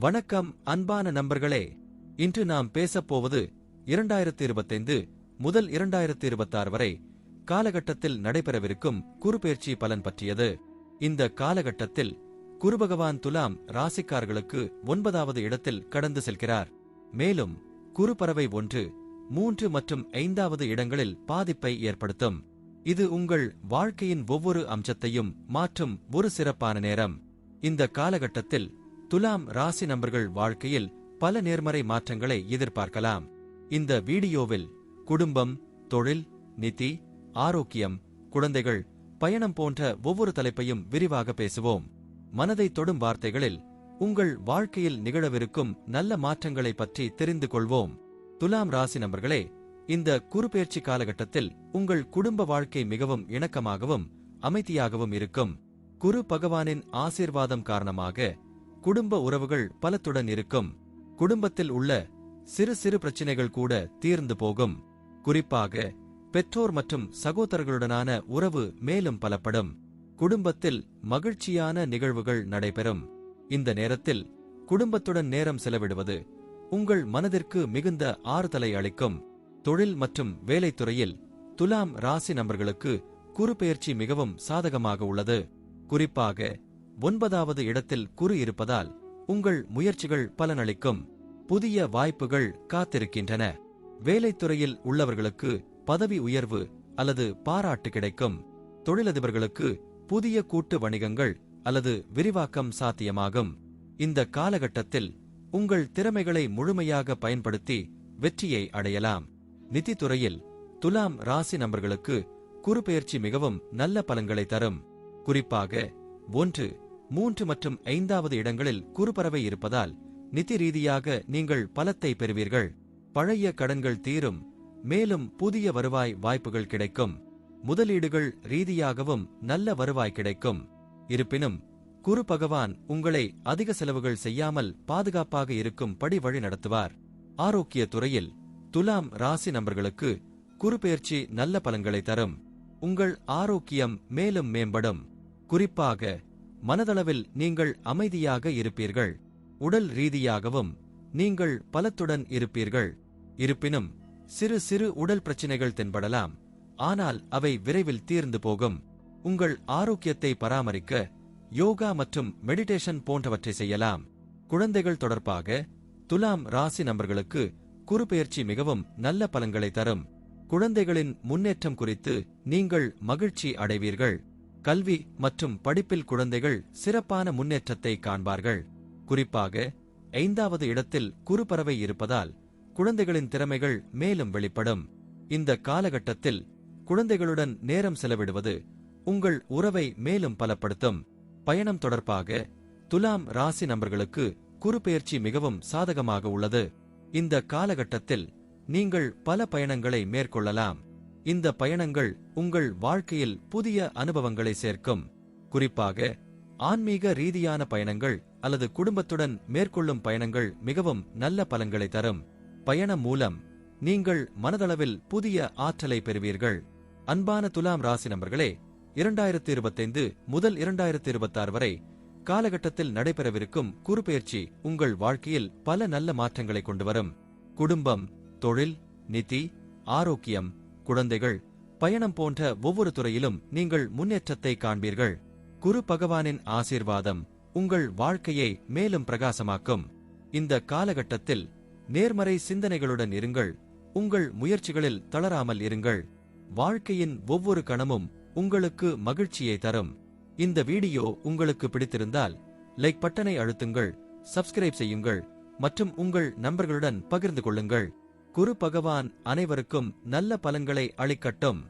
வணக்கம் அன்பான நண்பர்களே. இன்று நாம் பேசப்போவது இரண்டாயிரத்தி இருபத்தைந்து முதல் இரண்டாயிரத்தி இருபத்தாறு வரை காலகட்டத்தில் நடைபெறவிருக்கும் குருபெயர்ச்சி பலன் பற்றியது. இந்த காலகட்டத்தில் குருபகவான் துலாம் ராசிக்கார்களுக்கு ஒன்பதாவது இடத்தில் கடந்து செல்கிறார். மேலும் குறுபறவை ஒன்று மூன்று மற்றும் ஐந்தாவது இடங்களில் பாதிப்பை ஏற்படுத்தும். இது உங்கள் வாழ்க்கையின் ஒவ்வொரு அம்சத்தையும் மாற்றும் ஒரு சிறப்பான நேரம். இந்த காலகட்டத்தில் துலாம் ராசி நபர்கள் வாழ்க்கையில் பல நேர்மறை மாற்றங்களை எதிர்பார்க்கலாம். இந்த வீடியோவில் குடும்பம் தொழில் நிதி ஆரோக்கியம் குழந்தைகள் பயணம் போன்ற ஒவ்வொரு தலைப்பையும் விரிவாக பேசுவோம். மனதை தொடும் வார்த்தைகளில் உங்கள் வாழ்க்கையில் நிகழவிருக்கும் நல்ல மாற்றங்களை பற்றி தெரிந்து கொள்வோம். துலாம் ராசி நபர்களே இந்த குறுபெயர்ச்சி காலகட்டத்தில் உங்கள் குடும்ப வாழ்க்கை மிகவும் இணக்கமாகவும் அமைதியாகவும் இருக்கும். குரு பகவானின் ஆசீர்வாதம் காரணமாக குடும்ப உறவுகள் பலத்துடன் இருக்கும். குடும்பத்தில் உள்ள சிறு சிறு பிரச்சனைகள் கூட தீர்ந்து போகும். குறிப்பாக பெற்றோர் மற்றும் சகோதரர்களுடனான உறவு மேலும் பலப்படும். குடும்பத்தில் மகிழ்ச்சியான நிகழ்வுகள் நடைபெறும். இந்த நேரத்தில் குடும்பத்துடன் நேரம் செலவிடுவது உங்கள் மனதிற்கு மிகுந்த ஆறுதலை அளிக்கும். தொழில் மற்றும் வேலைத்துறையில் துலாம் ராசி நபர்களுக்கு குறுபெயர்ச்சி மிகவும் சாதகமாக உள்ளது. குறிப்பாக ஒன்பதாவது இடத்தில் குரு இருப்பதால் உங்கள் முயற்சிகள் பலனளிக்கும். புதிய வாய்ப்புகள் காத்திருக்கின்றன. வேலைத்துறையில் உள்ளவர்களுக்கு பதவி உயர்வு அல்லது பாராட்டு கிடைக்கும். தொழிலதிபர்களுக்கு புதிய கூட்டு வணிகங்கள் அல்லது விரிவாக்கம் சாத்தியமாகும். இந்த காலகட்டத்தில் உங்கள் திறமைகளை முழுமையாக பயன்படுத்தி வெற்றியை அடையலாம். நிதித்துறையில் துலாம் ராசி நபர்களுக்கு குறுபெயர்ச்சி மிகவும் நல்ல பலன்களை தரும். குறிப்பாக ஒன்று மூன்று மற்றும் ஐந்தாவது இடங்களில் குறுபறவை இருப்பதால் நிதி ரீதியாக நீங்கள் பலத்தை பெறுவீர்கள். பழைய கடன்கள் தீரும். மேலும் புதிய வருவாய் வாய்ப்புகள் கிடைக்கும். முதலீடுகள் ரீதியாகவும் நல்ல வருவாய் கிடைக்கும். இருப்பினும் குரு பகவான் உங்களை அதிக செலவுகள் செய்யாமல் பாதுகாப்பாக இருக்கும் படி வழி நடத்துவார். ஆரோக்கிய துறையில் துலாம் ராசி நபர்களுக்கு குறுபெயர்ச்சி நல்ல பலன்களை தரும். உங்கள் ஆரோக்கியம் மேலும் மேம்படும். குறிப்பாக மனதளவில் நீங்கள் அமைதியாக இருப்பீர்கள். உடல் ரீதியாகவும் நீங்கள் பலத்துடன் இருப்பீர்கள். இருப்பினும் சிறு சிறு உடல் பிரச்சினைகள் தென்படலாம். ஆனால் அவை விரைவில் தீர்ந்து போகும். உங்கள் ஆரோக்கியத்தை பராமரிக்க யோகா மற்றும் மெடிடேஷன் போன்றவற்றை செய்யலாம். குழந்தைகள் தொடர்பாக துலாம் ராசி நபர்களுக்கு குறுபெயர்ச்சி மிகவும் நல்ல பலன்களை தரும். குழந்தைகளின் முன்னேற்றம் குறித்து நீங்கள் மகிழ்ச்சி அடைவீர்கள். கல்வி மற்றும் படிப்பில் குழந்தைகள் சிறப்பான முன்னேற்றத்தை காண்பார்கள். குறிப்பாக ஐந்தாவது இடத்தில் குறுபறவை இருப்பதால் குழந்தைகளின் திறமைகள் மேலும் வெளிப்படும். இந்த காலகட்டத்தில் குழந்தைகளுடன் நேரம் செலவிடுவது உங்கள் உறவை மேலும் பலப்படுத்தும். பயணம் தொடர்பாக துலாம் ராசி நபர்களுக்கு குறுபெயர்ச்சி மிகவும் சாதகமாக உள்ளது. இந்த காலகட்டத்தில் நீங்கள் பல பயணங்களை மேற்கொள்ளலாம். இந்த பயணங்கள் உங்கள் வாழ்க்கையில் புதிய அனுபவங்களை சேர்க்கும். குறிப்பாக ஆன்மீக ரீதியான பயணங்கள் அல்லது குடும்பத்துடன் மேற்கொள்ளும் பயணங்கள் மிகவும் நல்ல பலன்களை தரும். பயணம் மூலம் நீங்கள் மனதளவில் புதிய ஆற்றலை பெறுவீர்கள். அன்பான துலாம் ராசி நபர்களே இரண்டாயிரத்தி இருபத்தைந்து முதல் இரண்டாயிரத்தி இருபத்தாறு வரை காலகட்டத்தில் நடைபெறவிருக்கும் குறுபெயர்ச்சி உங்கள் வாழ்க்கையில் பல நல்ல மாற்றங்களை கொண்டு வரும். குடும்பம் தொழில் நிதி ஆரோக்கியம் குழந்தைகள் பயணம் போன்ற ஒவ்வொரு துறையிலும் நீங்கள் முன்னேற்றத்தை காண்பீர்கள். குரு பகவானின் ஆசீர்வாதம் உங்கள் வாழ்க்கையை மேலும் பிரகாசமாக்கும். இந்த காலகட்டத்தில் நேர்மறை சிந்தனைகளுடன் இருங்கள். உங்கள் முயற்சிகளில் தளராமல் இருங்கள். வாழ்க்கையின் ஒவ்வொரு கணமும் உங்களுக்கு மகிழ்ச்சியை தரும். இந்த வீடியோ உங்களுக்கு பிடித்திருந்தால் லைக் பட்டனை அழுத்துங்கள் சப்ஸ்கிரைப் செய்யுங்கள் மற்றும் உங்கள் நண்பர்களுடன் பகிர்ந்து கொள்ளுங்கள். குரு பகவான் அனைவருக்கும் நல்ல பலன்களை அளிக்கட்டும்.